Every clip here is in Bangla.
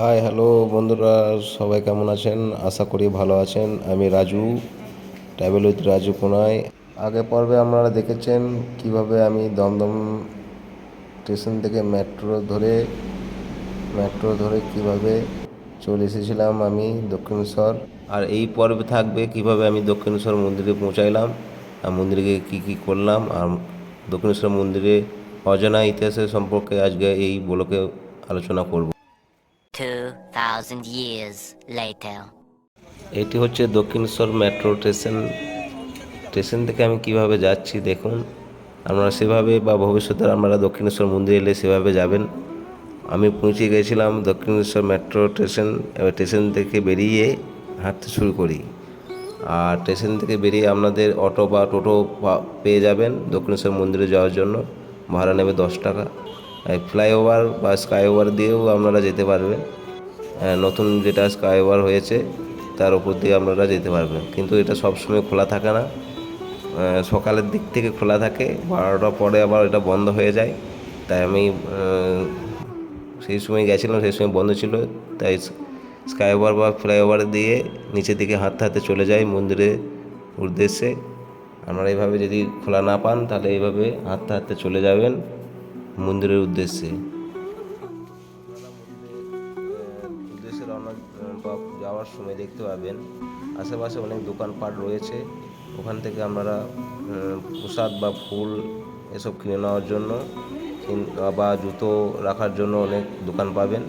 হাই হ্যালো বন্ধুরা, সবাই কেমন আছেন? আশা করি ভালো আছেন। আমি রাজু ট্রাভেল উইথ রাজু কোনায় আগে পর্বে আপনারা দেখেছেন কীভাবে আমি দমদম স্টেশন থেকে মেট্রো ধরে মেট্রো ধরে কীভাবে চলে এসেছিলাম আমি দক্ষিণেশ্বর। আর এই পর্বে থাকবে কীভাবে আমি দক্ষিণেশ্বর মন্দিরে পৌঁছাইলাম, আর মন্দিরে কী কী করলাম, আর দক্ষিণেশ্বর মন্দিরে অজানা ইতিহাসের সম্পর্কে আজকে এই ব্লকে আলোচনা করব। 2,000 years later. এটি হচ্ছে দক্ষিণেশ্বর মেট্রো স্টেশন স্টেশন থেকে আমি কীভাবে যাচ্ছি দেখুন। আপনারা সেভাবে বা ভবিষ্যতে আপনারা দক্ষিণেশ্বর মন্দির এলে সেভাবে যাবেন। আমি পৌঁছে গেছিলাম দক্ষিণেশ্বর মেট্রো স্টেশন এবার স্টেশন থেকে বেরিয়ে হাঁটতে শুরু করি। আর স্টেশন থেকে বেরিয়ে আপনাদের অটো বা টোটো পেয়ে যাবেন দক্ষিণেশ্বর মন্দিরে যাওয়ার জন্য। ভাড়া নেবে দশ টাকা। ফ্লাইওভার বা স্কাইওভার দিয়েও আপনারা যেতে পারবেন। নতুন যেটা স্কাইওভার হয়েছে, তার উপর দিয়ে আপনারা যেতে পারবেন। কিন্তু এটা সবসময় খোলা থাকে না। সকালের দিক থেকে খোলা থাকে, বারোটা পরে আবার এটা বন্ধ হয়ে যায়। তাই আমি সেই সময় গেছিলাম, সেই সময় বন্ধ ছিল। তাই স্কাইওভার বা ফ্লাইওভার দিয়ে নিচের দিকে হাঁটতে হাঁটতে চলে যাই মন্দিরের উদ্দেশ্যে। আপনারা এইভাবে যদি খোলা না পান, তাহলে এইভাবে হাঁটতে হাঁটতে চলে যাবেন। মন্দিরের উদ্দেশ্যে। উদ্দেশ্যে রওনা যাওয়ার সময় দেখতে পাবেন। আশেপাশে অনেক দোকানপাট রয়েছে। ওখান থেকে আপনারা প্রসাদ বা ফুল এসব কিনে নেওয়ার জন্য বা জুতো রাখার জন্য অনেক দোকান পাবেন।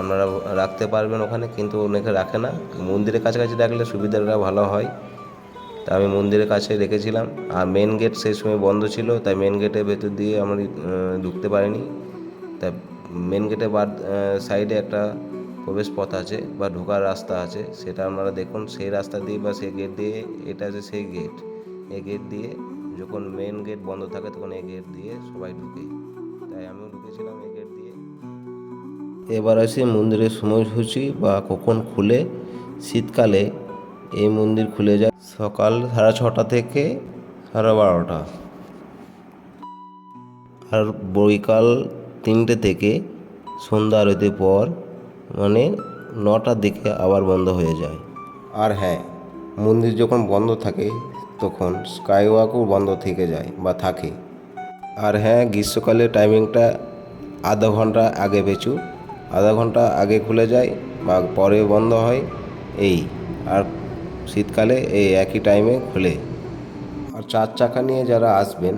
আপনারা রাখতে পারবেন ওখানে, কিন্তু অনেকে রাখে না। মন্দিরের কাছাকাছি রাখলে সুবিধাটা ভালো হয়। তা আমি মন্দিরের কাছে রেখেছিলাম আর মেন গেট সেই সময় বন্ধ ছিল তাই মেন গেটের ভেতর দিয়ে আহ, ঢুকতে পারিনি। তা মেন গেটে বাদ সাইডে একটা প্রবেশ পথ আছে বা ঢোকার রাস্তা আছে সেটা আপনারা দেখুন। সেই রাস্তা দিয়ে বা সেই গেট দিয়ে এটা আছে সেই গেট এই গেট দিয়ে যখন মেন গেট বন্ধ থাকে তখন এই গেট দিয়ে সবাই ঢুকে। তাই আমিও ঢুকেছিলাম এই গেট দিয়ে। এবার আসি মন্দিরের সময়সূচি বা কখন খুলে। শীতকালে এই মন্দির খুলে যায়। সকাল সাড়ে ছটা থেকে সাড়ে বারোটা। আর বৈকাল তিনটে থেকে সন্ধ্যা আরতির পর মানে নটার দিকে আবার বন্ধ হয়ে যায়। আর হ্যাঁ মন্দির যখন বন্ধ থাকে, তখন স্কাই ওয়াকও বন্ধ থেকে যায় বা থাকে। আর হ্যাঁ গ্রীষ্মকালে টাইমিংটা আধা ঘণ্টা আগে পেছু আধা ঘণ্টা আগে খুলে যায় বা পরে বন্ধ হয়, এই। আর শীতকালে এই একই টাইমে খুলে। আর চার চাকা নিয়ে যারা আসবেন,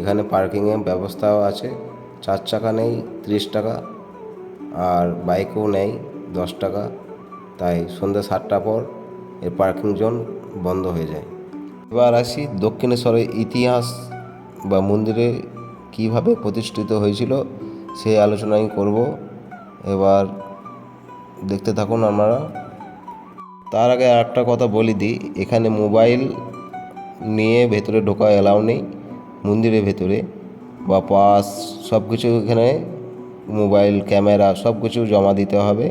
এখানে পার্কিংয়ের ব্যবস্থাও আছে। চার চাকা নেই, ত্রিশ টাকা। আর বাইকও নেই, দশ টাকা। তাই সন্ধ্যা সাতটা পর এর পার্কিং জোন বন্ধ হয়ে যায়। এবার আসি দক্ষিণেশ্বরের ইতিহাস বা মন্দিরে কীভাবে প্রতিষ্ঠিত হয়েছিল সেই আলোচনাই করব। এবার দেখতে থাকুন আপনারা। তার আগে একটা কথা বলি দিই, এখানে মোবাইল নিয়ে ভেতরে ঢোকা এলাও নেই, মন্দিরের ভেতরে। বা পাস সব কিছু এখানে মোবাইল, ক্যামেরা সব কিছু জমা দিতে হবে।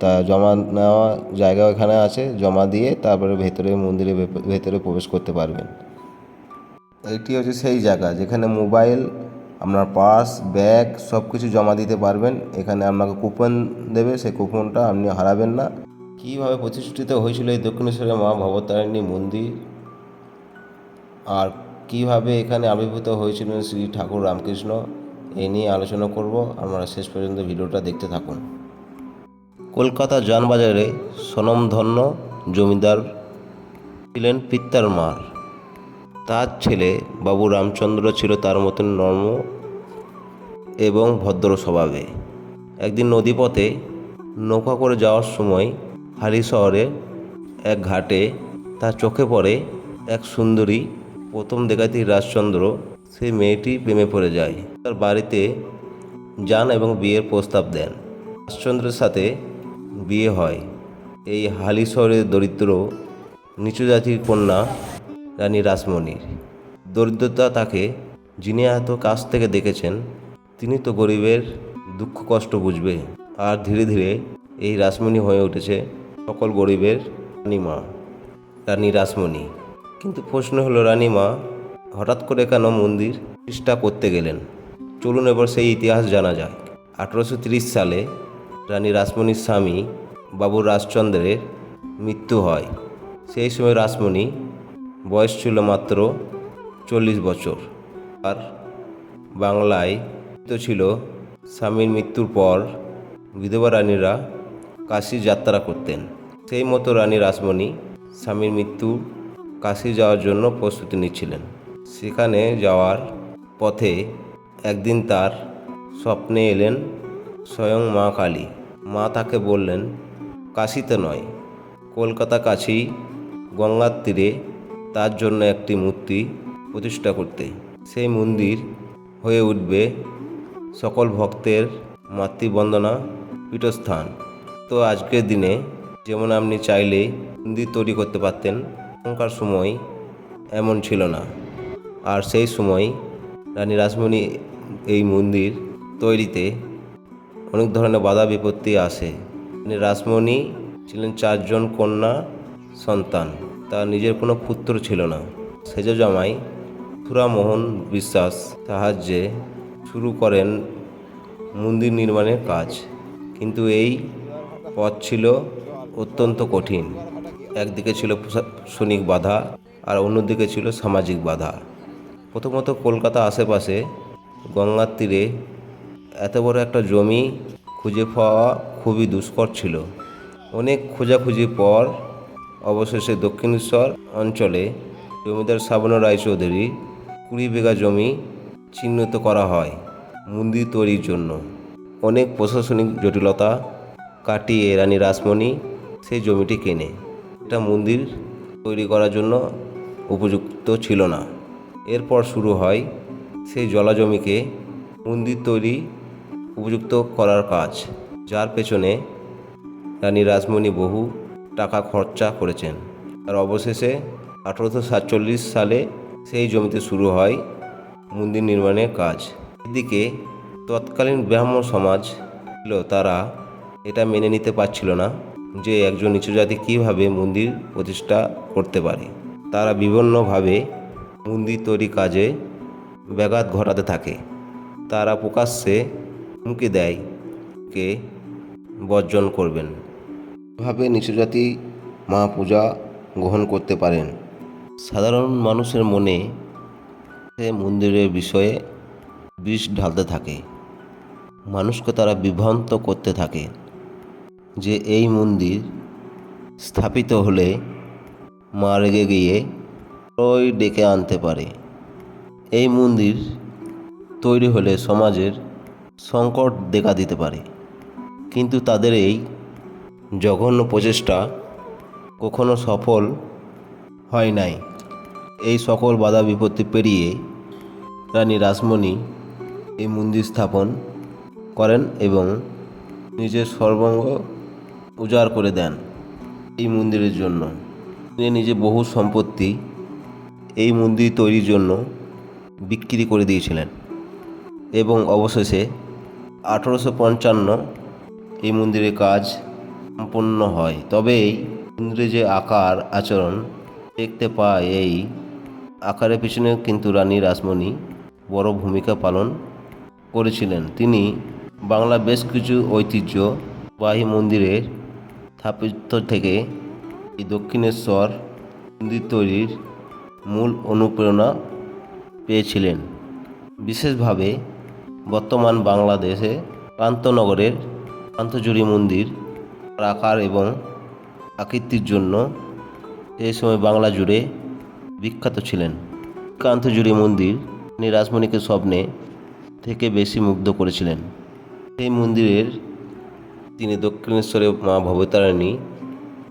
তা জমা নেওয়া জায়গা এখানে আছে, জমা দিয়ে তারপরে ভেতরে মন্দিরের ভেতরে প্রবেশ করতে পারবেন। এটি হচ্ছে সেই জায়গা যেখানে মোবাইল, আপনার পাস, ব্যাগ সব কিছু জমা দিতে পারবেন। এখানে আপনাকে কুপন দেবে, সেই কুপনটা আপনি হারাবেন না। কীভাবে প্রতিষ্ঠিত হয়েছিল এই দক্ষিণেশ্বরের মা ভবতারিণী মন্দির? আর কীভাবে এখানে আবির্ভূত হয়েছিলেন শ্রী ঠাকুর রামকৃষ্ণ? এই নিয়ে আলোচনা করব। আমরা শেষ পর্যন্ত ভিডিওটা দেখতে থাকুন। কলকাতা যানবাজারে স্বনামধন্য জমিদার ছিলেন পিত্তার মার। তার ছেলে বাবু রামচন্দ্র ছিল তার মতন নর্ম এবং ভদ্র স্বভাবে। একদিন নদীপথে নৌকা করে যাওয়ার সময় হালি শহরে এক ঘাটে তার চোখে পড়ে এক সুন্দরী। প্রথম দেখাতেই রাজচন্দ্র, সেই মেয়েটি প্রেমে পড়ে যায়। তার বাড়িতে যান এবং বিয়ের প্রস্তাব দেন। রাজচন্দ্রের সাথে বিয়ে হয়। এই হালি শহরের দরিদ্র, নিচু জাতির কন্যা রানী রাসমণির। দরিদ্রতা তাকে যিনি এত কাছ থেকে দেখেছেন, তিনি তো গরিবের দুঃখ কষ্ট বুঝবে। আর ধীরে ধীরে এই রাসমণি হয়ে উঠেছে সকল গরিবের রানীমা রানী রাসমণি কিন্তু প্রশ্ন হলো, রানীমা, হঠাৎ করে কেন মন্দির প্রতিষ্ঠা করতে গেলেন? চলুন এবার সেই ইতিহাস জানা যাক। আঠেরোশো সালে রানী রাসমণির স্বামী বাবু রাজচন্দ্রের মৃত্যু হয়। সেই সময় রাসমণি বয়স ছিল মাত্র চল্লিশ বছর। আর বাংলায় তো ছিল, স্বামীর মৃত্যুর পর বিধবা রানীরা কাশি যাত্রা করতেন। সেই মতো রানী রাসমণি স্বামীর মৃত্যু কাশি যাওয়ার জন্য প্রস্তুতি নিচ্ছিলেন। সেখানে যাওয়ার পথে একদিন তার স্বপ্নে এলেন স্বয়ং মা কালী। মা তাকে বললেন, কাশিতে নয়, কলকাতা কাছেই গঙ্গার তীরে তার জন্য একটি মূর্তি প্রতিষ্ঠা করতে। সেই মন্দির হয়ে উঠবে সকল ভক্তের মাতৃবন্দনা, পীঠস্থান। তো আজকের দিনে যেমন আপনি চাইলে মন্দির তৈরি করতে পারতেন, এখনকার সময় এমন ছিল না। আর সেই সময় রানী রাসমণি এই মন্দির তৈরিতে অনেক ধরনের বাধা বিপত্তি আসে। রানী রাসমণি ছিলেন চারজন কন্যা সন্তান, তার নিজের কোনো পুত্র ছিল না। সেজ জামাই সুরামোহন বিশ্বাস সাহায্যে শুরু করেন মন্দির নির্মাণের কাজ। কিন্তু এই পথ ছিল অত্যন্ত কঠিন। একদিকে ছিল প্রশাসনিক বাধা আর অন্যদিকে ছিল সামাজিক বাধা। প্রথমত কলকাতা আশেপাশে গঙ্গার তীরে এত বড় একটা জমি খুঁজে পাওয়া খুবই দুষ্কর ছিল। অনেক খোঁজাখুঁজির পর অবশেষে দক্ষিণেশ্বর অঞ্চলে জমিদার শ্রাবণ রায়চৌধুরী কুড়ি বিঘা জমি চিহ্নিত করা হয় মন্দির তৈরির জন্য। অনেক প্রশাসনিক জটিলতা কাটিয়ে রানী রাসমণি সেই জমিটি কেনে। এটা মন্দির তৈরি করার জন্য উপযুক্ত ছিল না। এরপর শুরু হয় সেই জলা জমিকে মন্দির তৈরি উপযুক্ত করার কাজ, যার পেছনে রানী রাসমণি বহু টাকা খরচা করেছেন। আর অবশেষে আঠারোশো সাতচল্লিশ সালে সেই জমিতে শুরু হয় মন্দির নির্মাণের কাজ। এদিকে তৎকালীন ব্রাহ্মণ সমাজ ছিল তারা এটা মেনে নিতে পারছিল না যে একজন নিচু জাতি কীভাবে মন্দির প্রতিষ্ঠা করতে পারে। তারা বিভিন্নভাবে মন্দির তৈরি কাজে ব্যাঘাত ঘটাতে থাকে। তারা প্রকাশ্যে হুমকি দেয় কে বর্জন করবেন। ভাবে নিচু জাতি মা পূজা গ্রহণ করতে পারেন। সাধারণ মানুষের মনে সে মন্দিরের বিষয়ে বিষ ঢালতে থাকে। মানুষকে তারা বিভ্রান্ত করতে থাকে। যে এই মন্দির স্থাপিত হলে মা রেগে গিয়ে ওই ডেকে আনতে পারে। এই মন্দির তৈরি হলে সমাজের সংকট দেখা দিতে পারে। কিন্তু তাদের এই জঘন্য প্রচেষ্টা কখনো সফল হয় নাই। এই সকল বাধা বিপত্তি পেরিয়ে রানী রাসমণি এই মন্দির স্থাপন করেন এবং নিজের সর্বাঙ্গ উজাড় করে দেন এই মন্দিরের জন্য। তিনি নিজে বহু সম্পত্তি এই মন্দির তৈরির জন্য বিক্রি করে দিয়েছিলেন এবং অবশেষে আঠেরোশো পঞ্চান্ন এই মন্দিরের কাজ সম্পন্ন হয়। তবে এই মন্দিরে যে আকার, আচরণ দেখতে পায়, এই আকারের পিছনে কিন্তু রানী রাসমণি বড় ভূমিকা পালন করেছিলেন। তিনি বাংলা বেশ কিছু ঐতিহ্যবাহী মন্দিরের স্থাপত্য থেকে এই দক্ষিণেশ্বর মন্দির তৈরির মূল অনুপ্রেরণা পেয়েছিলেন। বিশেষভাবে বর্তমান বাংলাদেশে কান্তনগরের কান্তজুরি মন্দির আকার এবং আকৃতির জন্য সেই সময় বাংলা জুড়ে বিখ্যাত ছিলেন। কান্তজুরি মন্দির তিনি রাসমণিকে স্বপ্নে থেকে বেশি মুগ্ধ করেছিলেন। সেই মন্দিরের তিনি দক্ষিণেশ্বরে মা ভবতারিণী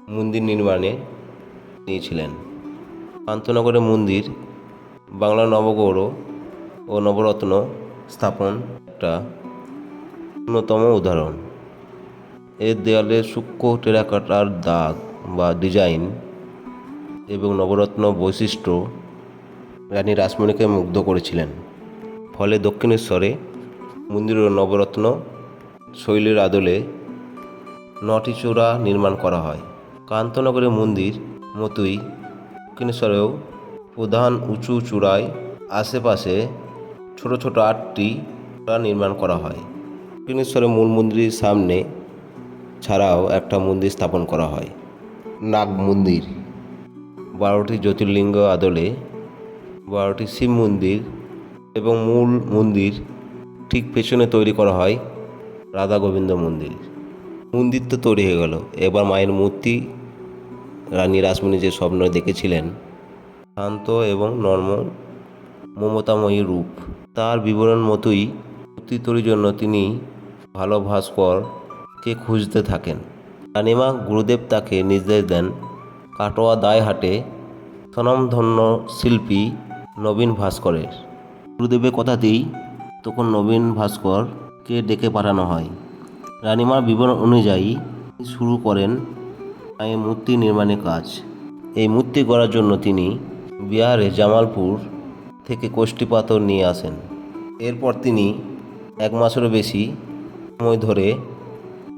মন্দির নির্মাণে নিয়েছিলেন। কান্তনগরের মন্দির, বাংলা নবগৌর ও নবরত্ন স্থাপন একটা অন্যতম উদাহরণ। এর দেয়ালে সূক্ষ্ম টেরাকাটার দাগ বা ডিজাইন এবং নবরত্ন বৈশিষ্ট্য রানী রাসমণিকে মুগ্ধ করেছিলেন। ফলে দক্ষিণেশ্বরে মন্দির ও নবরত্ন শৈলীর আদলে নটি চূড়া নির্মাণ করা হয়। কান্তনগরের মন্দির, মতোই দক্ষিণেশ্বরেও প্রধান উঁচু চূড়ায় আশেপাশে ছোট ছোট আটটি চূড়া নির্মাণ করা হয়। দক্ষিণেশ্বরের মূল মন্দিরের সামনে ছাড়াও একটা মন্দির স্থাপন করা হয়। নাগ মন্দির। বারোটি জ্যোতির্লিঙ্গ আদলে বারোটি শিব মন্দির এবং মূল মন্দির ঠিক পেছনে তৈরি করা হয় রাধা গোবিন্দ মন্দির। মন্দির তো তৈরি হয়ে গেল। এবার মায়ের মূর্তি, রানী রাসমণি যে স্বপ্ন দেখেছিলেন, শান্ত এবং নর্ম, মমতাময়ী রূপ। তার বিবরণ মতোই মূর্তি তৈরির জন্য তিনি ভালো ভাস্করকে খুঁজতে থাকেন। রানিমা গুরুদেব তাকে নির্দেশ দেন, কাটোয়া দায়হাটে স্বনামধন্য শিল্পী নবীন ভাস্করের। গুরুদেবের কথাতেই তখন নবীন ভাস্করকে ডেকে পাঠানো হয়। রানিমার বিবরণ অনুযায়ী শুরু করেন মায়ের মূর্তি নির্মাণের কাজ। এই মূর্তি গড়ার জন্য তিনি বিহারে জামালপুর থেকে কোষ্ঠী পাথর নিয়ে আসেন। এরপর তিনি এক মাসেরও বেশি সময় ধরে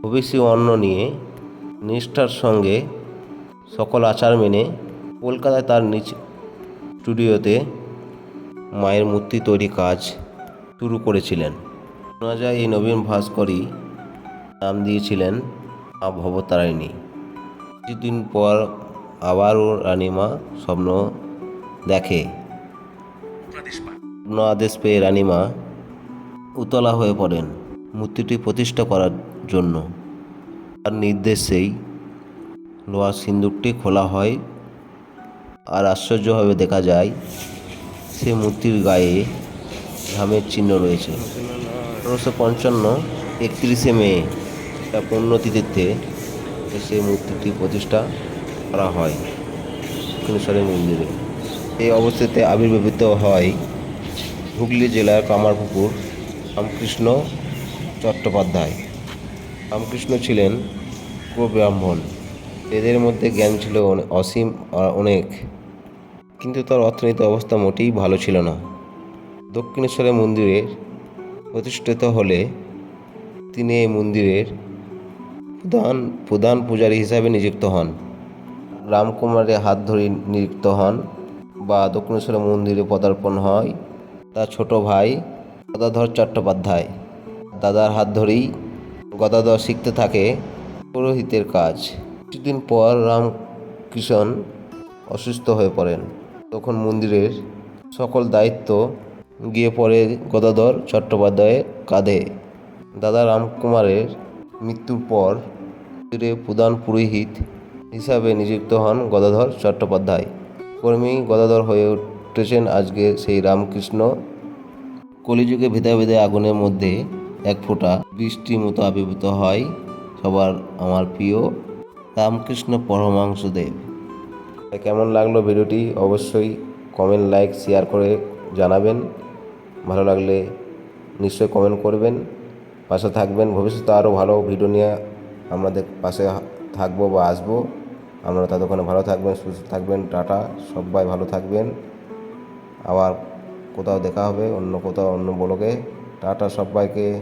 ভবিষ্যৎ অন্ন নিয়ে নিষ্ঠার সঙ্গে সকল আচার মেনে কলকাতায় তার নিজ স্টুডিওতে মায়ের মূর্তি তৈরি কাজ শুরু করেছিলেন। শোনা যায় এই নবীন ভাস্করই নাম দিয়েছিলেন ভবতারিণী কিছুদিন পর আবারও রানীমা স্বপ্ন দেখে। স্বপ্ন আদেশ পেয়ে রানীমা উতলা হয়ে পড়েন মূর্তিটি প্রতিষ্ঠা করার জন্য। তার নির্দেশেই লোহার সিন্দুকটি খোলা হয় আর আশ্চর্যভাবে দেখা যায়, সে মূর্তির গায়ে ঘামের চিহ্ন রয়েছে। পনেরোশো পঞ্চান্ন একত্রিশে মে এটা পুণ্যতিথিতে সে মূর্তিটি প্রতিষ্ঠা করা হয়। দক্ষিণেশ্বরের মন্দিরে। এই অবস্থাতে আবির্ভূত হয় হুগলি জেলার কামারপুকুর রামকৃষ্ণ চট্টোপাধ্যায়। রামকৃষ্ণ ছিলেন ব্রাহ্মণ এদের মধ্যে জ্ঞান ছিল অসীম অনেক। কিন্তু তার অর্থনৈতিক অবস্থা মোটেই ভালো ছিল না। দক্ষিণেশ্বরের মন্দিরের প্রতিষ্ঠিত হলে তিনি এই মন্দিরের প্রধান প্রধান পূজারী হিসাবে নিযুক্ত হন। রামকুমারের হাত ধরে নিযুক্ত হন বা দক্ষিণেশ্বর মন্দিরে পদার্পণ হয় তার ছোট ভাই গদাধর চট্টোপাধ্যায়। দাদার হাত ধরেই গদাধর শিখতে থাকে পুরোহিতের কাজ। কিছুদিন পর রামকৃষ্ণ অসুস্থ হয়ে পড়েন। তখন মন্দিরের সকল দায়িত্ব গিয়ে পড়ে গদাধর চট্টোপাধ্যায়ের কাঁধে। দাদা রামকুমারের মৃত্যুর পর মন্দিরে প্রধান পুরোহিত হিসাবে নিযুক্ত হন গদাধর চট্টোপাধ্যায়। কর্মী গদাধর হয়ে উঠেছেন আজকে সেই রামকৃষ্ণ কলিযুগে ভেদা ভেদে আগুনের মধ্যে এক ফোঁটা বৃষ্টির মতো আবির্ভূত হয় সবার আমার প্রিয় রামকৃষ্ণ পরমাংশদেব কেমন লাগল ভিডিওটি অবশ্যই কমেন্ট লাইক শেয়ার করে জানাবেন। ভালো লাগলে নিশ্চয়ই কমেন্ট করবেন। পাশে থাকবেন। ভবিষ্যতে আরও ভালো ভিডিও নিয়ে আমাদের পাশে থাকব বা আসব। আপনারা ততক্ষণে ভালো থাকবেন, সুস্থ থাকবেন, টাটা, সবাই ভালো থাকবেন। আবার কোথাও দেখা হবে, অন্য কোথাও, অন্য ব্লকে টাটা সবাইকে।